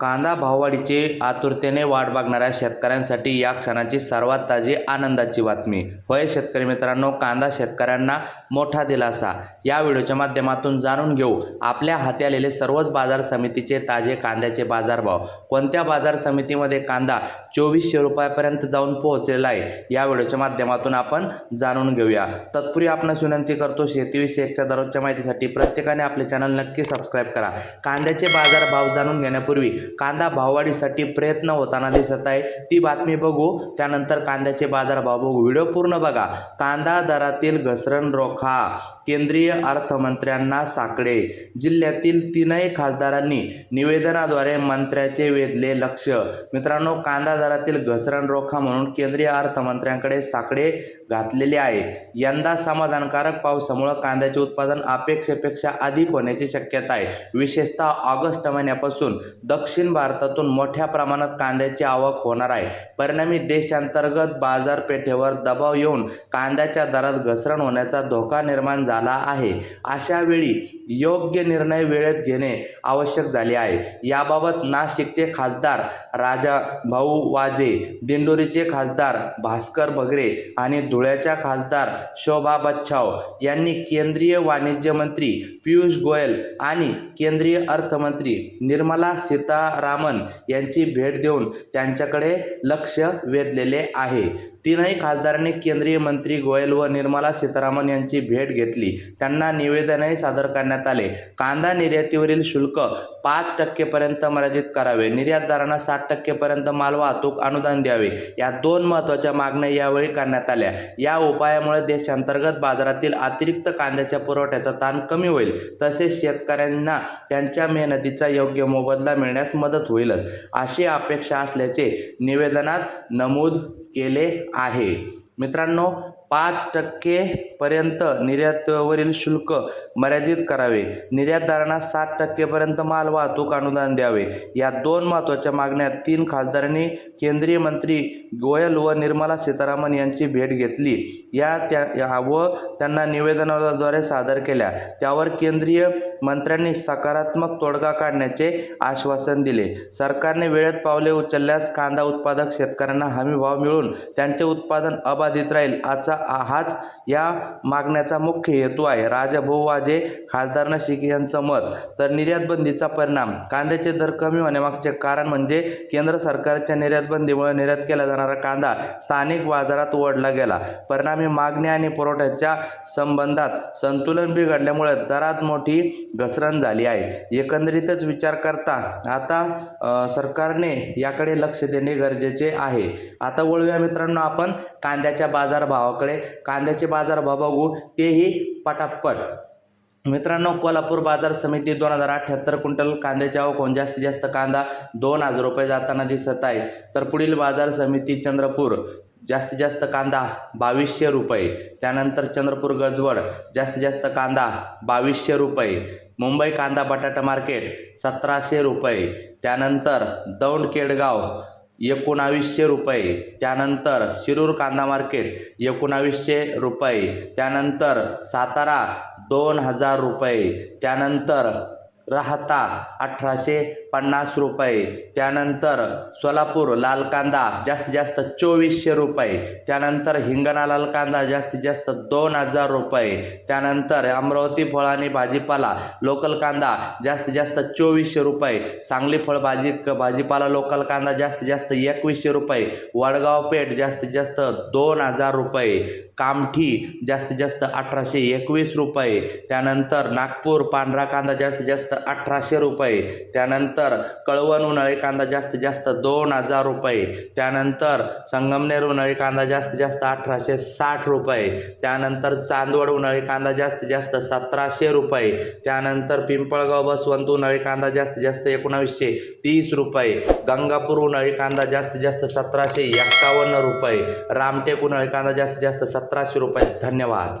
कांदा भाववाढीची आतुरतेने वाट बघणाऱ्या शेतकऱ्यांसाठी या क्षणाची सर्वात ताजी आनंदाची बातमी. होय शेतकरी मित्रांनो कांदा शेतकऱ्यांना मोठा दिलासा. या व्हिडिओच्या माध्यमातून जाणून घेऊ. आपल्या हाती आलेले सर्वच बाजार समितीचे ताजे कांद्याचे बाजारभाव. कोणत्या बाजार समितीमध्ये कांदा चोवीसशे रुपयापर्यंत जाऊन पोहोचलेला आहे? या व्हिडिओच्या माध्यमातून आपण जाणून घेऊया. तत्पूर्वी आपणास विनंती करतो शेतीविषयकच्या दररोजच्या माहितीसाठी प्रत्येकाने आपले चॅनल नक्की सबस्क्राईब करा. कांद्याचे बाजार भाव जाणून घेण्यापूर्वी कांदा भाववाढीसाठी प्रयत्न होताना दिसत आहे. ती बातमी बघू त्यानंतर कांद्याचे बाजार भाव बघू. व्हिडिओ पूर्ण बघा. कांदा दरातील घसरण रोखा. केंद्रीय अर्थमंत्र्यांना साकडे. जिल्ह्यातील तीनही खासदारांनी निवेदनाद्वारे मंत्र्याचे वेधले लक्ष. मित्रांनो कांदा दरातील घसरण रोखा म्हणून केंद्रीय अर्थमंत्र्यांकडे साकडे घातलेले आहे. यंदा समाधानकारक पावसामुळं कांद्याचे उत्पादन अपेक्षेपेक्षा अधिक होण्याची शक्यता आहे. विशेषतः ऑगस्ट महिन्यापासून दक्ष दक्षिण भारतातून मोठ्या प्रमाणात कांद्याची आवक होणार आहे. परिणामी देशांतर्गत बाजारपेठेवर दबाव येऊन कांद्याच्या दरात घसरण होण्याचा धोका निर्माण झाला आहे. अशा वेळी योग्य निर्णय वेळेत घेणे आवश्यक झाले आहे. याबाबत नाशिकचे खासदार राजा भाऊ वाजे दिंडोरीचे खासदार भास्कर बगरे आणि धुळ्याच्या खासदार शोभा बच्छाव यांनी केंद्रीय वाणिज्य मंत्री पियुष गोयल आणि केंद्रीय अर्थमंत्री निर्मला सीता सीतारामन यांची भेट देऊन त्यांच्याकडे लक्ष वेधलेले आहे. तीनही खासदारांनी केंद्रीय मंत्री गोयल व निर्मला सीतारामन यांची भेट घेतली. त्यांना निवेदनही सादर करण्यात आले. कांदा निर्यातीवरील शुल्क पाच टक्केपर्यंत मर्यादित करावे. निर्यातदारांना साठ टक्केपर्यंत माल वाहतूक अनुदान द्यावे. या दोन महत्त्वाच्या मागण्या यावेळी करण्यात आल्या. या उपायामुळे देशांतर्गत बाजारातील अतिरिक्त कांद्याच्या पुरवठ्याचा ताण कमी होईल. तसेच शेतकऱ्यांना त्यांच्या मेहनतीचा योग्य मोबदला मिळण्यास मदत होईलच. अशी अपेक्षा असल्याचे निवेदनात नमूद केले आहे. मित्रांनो पाच टक्केपर्यंत निर्यातवरील शुल्क मर्यादित करावे. निर्यातदारांना सात टक्केपर्यंत माल वाहतूक अनुदान द्यावे. या दोन महत्त्वाच्या मागण्या तीन खासदारांनी केंद्रीय मंत्री गोयल व निर्मला सीतारामन यांची भेट घेतली. या त्या व त्यांना निवेदनाद्वारे सादर केल्या. त्यावर केंद्रीय मंत्र्यांनी सकारात्मक तोडगा काढण्याचे आश्वासन दिले. सरकारने वेळेत पावले उचलल्यास कांदा उत्पादक शेतकऱ्यांना हमी भाव मिळून त्यांचे उत्पादन अबाधित राहील आजचा हाच या मागण्याचा मुख्य हेतू आहे. राजाभाऊ वाजे खासदार नाशिक यांचं मत तर निर्यात बंदीचा परिणाम. कांद्याचे दर कमी होण्यामागचे कारण म्हणजे केंद्र सरकारच्या निर्यात बंदीमुळे निर्यात केला जाणारा कांदा स्थानिक बाजारात ओढला गेला. परिणामी मागणी आणि पुरवठ्याच्या संबंधात संतुलन बिघडल्यामुळे दरात मोठी घसरण झाली आहे. एकंदरीतच विचार करता आता सरकारने याकडे लक्ष देणे गरजेचे आहे. आता वळूया मित्रांनो आपण कांद्याच्या बाजारभावाकडे. कांद्याचे बाजारभाव बघू तेही पटापट. मित्रांनो कोल्हापूर बाजार समिती दोन हजार अठ्ठ्याहत्तर क्विंटल कांद्याच्या आवक जास्तीत जास्त कांदा? दोन हजार रुपये जाताना दिसत आहे. तर पुढील बाजार समिती चंद्रपूर. जास्तीत जास्त कांदा बावीसशे रुपये. त्यानंतर चंद्रपूर गजवड जास्तीत जास्त कांदा बावीसशे रुपये. मुंबई कांदा बटाटा मार्केट सतराशे रुपये. त्यानंतर दौंड केडगाव एकोणावीसशे रुपये. त्यानंतर शिरूर कांदा मार्केट एकोणावीसशे रुपये. त्यानंतर सातारा दोन हजार रुपये. त्यानंतर राहता अठराशे पन्नास रुपये. त्यानंतर सोलापूर लाल कांदा जास्तीत जास्त चोवीसशे रुपये. त्यानंतर हिंगणा लाल कांदा जास्तीत जास्त दोन हजार रुपये. त्यानंतर अमरावती फळ आणि भाजीपाला लोकल कांदा जास्तीत जास्त चोवीसशे रुपये. सांगली फळ भाजी भाजीपाला लोकल कांदा जास्तीत जास्त एकवीसशे रुपये. वडगाव पेठ जास्तीत जास्त दोन हजार रुपये. कामठी जास्तीत जास्त अठराशे एकवीस रुपये. त्यानंतर नागपूर पांढरा कांदा जास्तीत जास्त अठराशे रुपये. त्यानंतर त्यानंतर कळवण उन्हाळी कांदा जास्तीत जास्त दोन हजार रुपये. त्यानंतर संगमनेर उन्हाळी कांदा जास्तीत जास्त अठराशे साठ रुपये. त्यानंतर चांदवड उन्हाळी कांदा जास्तीत जास्त सतराशे रुपये. त्यानंतर पिंपळगाव बसवंत उन्हाळी कांदा जास्तीत जास्त एकोणावीसशे तीस रुपये. गंगापूर उन्हाळी कांदा जास्तीत जास्त सतराशे एक्कावन्न रुपये. रामटेक उन्हाळी कांदा जास्तीत जास्त सतराशे रुपये. धन्यवाद.